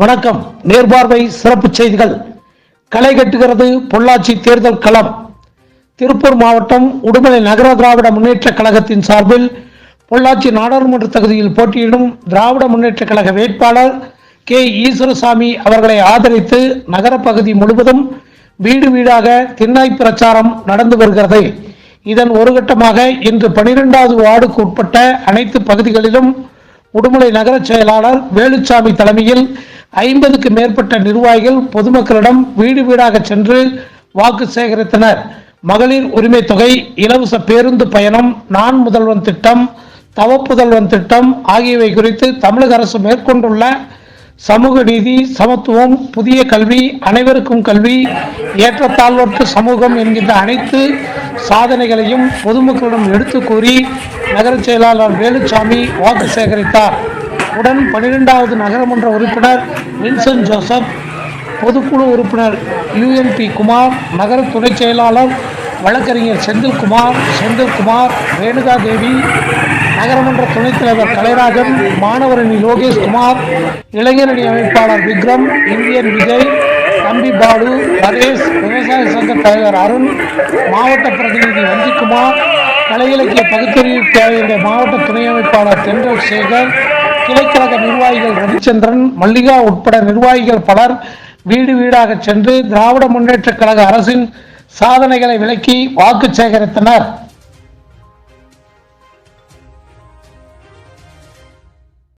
வணக்கம். நேர்பார்வை சிறப்பு செய்திகள். களை கட்டுகிறது பொள்ளாச்சி தேர்தல் களம். திருப்பூர் மாவட்டம் உடுமலை நகர திராவிட முன்னேற்ற கழகத்தின் சார்பில் பொள்ளாச்சி நாடாளுமன்ற தொகுதியில் போட்டியிடும் திராவிட முன்னேற்ற கழக வேட்பாளர் கே. ஈஸ்வரசாமி அவர்களை ஆதரித்து நகரப்பகுதி முழுவதும் வீடு வீடாக திண்ணாய் பிரச்சாரம் நடந்து வருகிறது. இதன் ஒரு கட்டமாக இன்று பனிரெண்டாவது வார்டுக்கு உட்பட்ட அனைத்து பகுதிகளிலும் உடுமலை நகர செயலாளர் வேலுச்சாமி தலைமையில் ஐம்பதுக்கு மேற்பட்ட நிர்வாகிகள் பொதுமக்களிடம் வீடு வீடாக சென்று வாக்கு சேகரித்தனர். மகளிர் உரிமை தொகை இலவச பேருந்து பயணம் நான் முதல்வன் திட்டம் தவப்புதல்வன் திட்டம் ஆகியவை குறித்து தமிழக அரசு மேற்கொண்டுள்ள சமூக நீதி சமத்துவம் புதிய கல்வி அனைவருக்கும் கல்வி ஏற்றத்தாழ்வற்ற சமூகம் என்கின்ற அனைத்து சாதனைகளையும் பொதுமக்களிடம் எடுத்து கூறி நகர செயலாளர் வேலுச்சாமி வாக்கு சேகரித்தார். உடன் பன்னிரெண்டாவது நகரமன்ற உறுப்பினர் வின்சென்ட் ஜோசப் பொதுக்குழு உறுப்பினர் யுஎன்பி குமார் நகர துணைச் செயலாளர் வழக்கறிஞர் செந்தில்குமார் செந்தில்குமார் ரேணுகா தேவி நகரமன்ற துணைத் தலைவர் கலைராஜன் மாணவரணி லோகேஷ் குமார் இளைஞரணி அமைப்பாளர் விக்ரம் இந்தியன் விஜய் தம்பி பாலு நரேஷ் விவசாய சங்க தலைவர் அருண் மாவட்ட பிரதிநிதி வஞ்சிக்குமார் கலை இலக்கிய பகுத்தறிவு பேரவையுடைய மாவட்ட துணை அமைப்பாளர் தென்றல் சேகர் கிளைக்கழக நிர்வாகிகள் ரவிச்சந்திரன் மல்லிகா உட்பட நிர்வாகிகள் பலர் வீடு வீடாக சென்று திராவிட முன்னேற்ற கழக அரசின் சாதனைகளை விளக்கி வாக்கு சேகரித்தனர்.